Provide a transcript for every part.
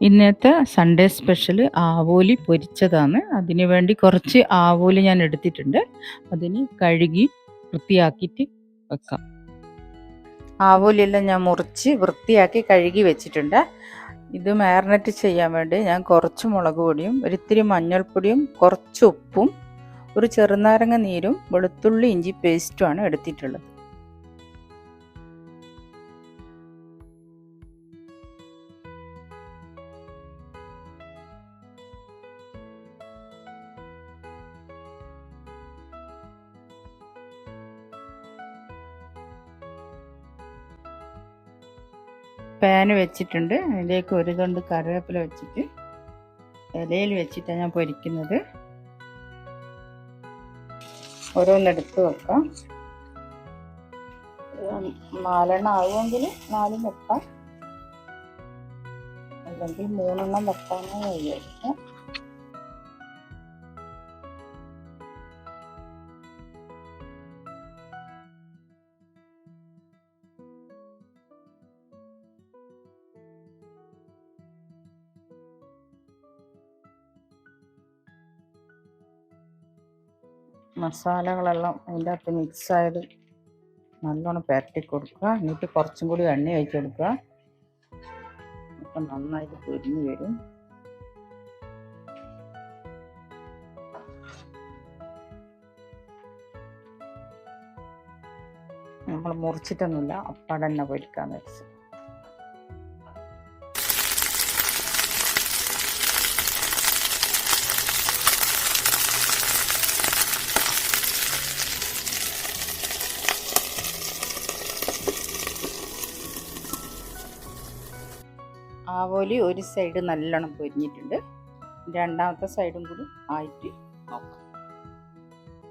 ഇന്നത്തെ Sunday special ആവോലി പൊരിച്ചതാണ്. അതിന് വേണ്ടി കുറച്ച് ആവോലി ഞാൻ എടുത്തിട്ടുണ്ട്. അതിന് കഴുകി വൃത്തിയാക്കിയിട്ട് വെക്കാം. ആവോലിയെല്ലാം ഞാൻ മുറിച്ച് വൃത്തിയാക്കി കഴുകി വെച്ചിട്ടുണ്ട്. ഇത് മാരിനേറ്റ് ചെയ്യാൻ വേണ്ടി ഞാൻ കുറച്ച് മുളക് പൊടിയും ഒരിത്തിരി മഞ്ഞൾപ്പൊടിയും കുറച്ച് ഉപ്പും ഒരു ചെറുനാരങ്ങ നീരും വെളുത്തുള്ളി ഇഞ്ചി പേസ്റ്റുമാണ് എടുത്തിട്ടുള്ളത്. പാന് വെച്ചിട്ടുണ്ട്. അതിലേക്ക് ഒരു തൊണ്ട് കറിവേപ്പില വെച്ചിട്ട് ഇലയിൽ വെച്ചിട്ടാണ് ഞാൻ പൊരിക്കുന്നത്. ഓരോന്നെടുത്ത് വെക്കാം. നാലെണ്ണം ആവുമെങ്കിൽ നാലും വെക്കാം. അല്ലെങ്കിൽ മൂന്നെണ്ണം വെക്കാമെന്ന് വിചാരിക്കാം മസാലകളെല്ലാം അതിന്റെ അകത്ത് മിക്സായത് നല്ലോണം പുരട്ടി കൊടുക്കുക. എന്നിട്ട് കുറച്ചും കൂടി എണ്ണ ഒഴിച്ച് കൊടുക്കുക. അപ്പം നന്നായിട്ട് പൊരിഞ്ഞ് വരും. നമ്മൾ മുറിച്ചിട്ടൊന്നുമില്ല. അപ്പാടെ തന്നെ പൊരിക്കാന്ന് വെച്ച്. ആവോലി ഒരു സൈഡ് നല്ലോണം പൊരിഞ്ഞിട്ടുണ്ട്. രണ്ടാമത്തെ സൈഡും കൂടി ആയിട്ട് നോക്കാം.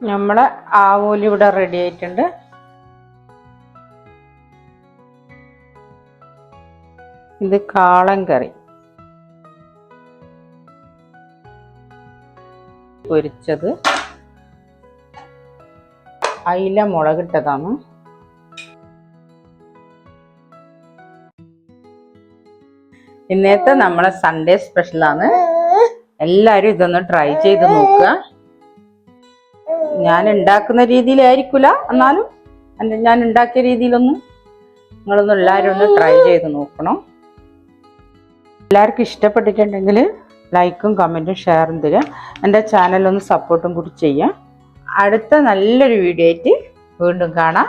നമ്മളെ ആവോലി ഇവിടെ റെഡി ആയിട്ടുണ്ട്. ഇത് കാളൻ കറി. പൊരിച്ചത്. അയില മുളകിട്ടതാണ്. ഇന്നത്തെ നമ്മളെ സൺഡേ സ്പെഷ്യൽ ആണ്. എല്ലാവരും ഇതൊന്ന് ട്രൈ ചെയ്ത് നോക്കുക. ഞാൻ ഉണ്ടാക്കുന്ന രീതിയിലായിരിക്കില്ല എന്നാലും ഞാൻ ഉണ്ടാക്കിയ രീതിയിലൊന്നും നിങ്ങളൊന്ന് എല്ലാവരും ഒന്ന് ട്രൈ ചെയ്ത് നോക്കണം. എല്ലാവർക്കും ഇഷ്ടപ്പെട്ടിട്ടുണ്ടെങ്കിൽ ലൈക്കും കമന്റും ഷെയറും തരിക. എന്റെ ചാനലൊന്ന് സപ്പോർട്ടും കൂടി ചെയ്യാം അടുത്ത നല്ലൊരു വീഡിയോ ആയിട്ട് വീണ്ടും കാണാം.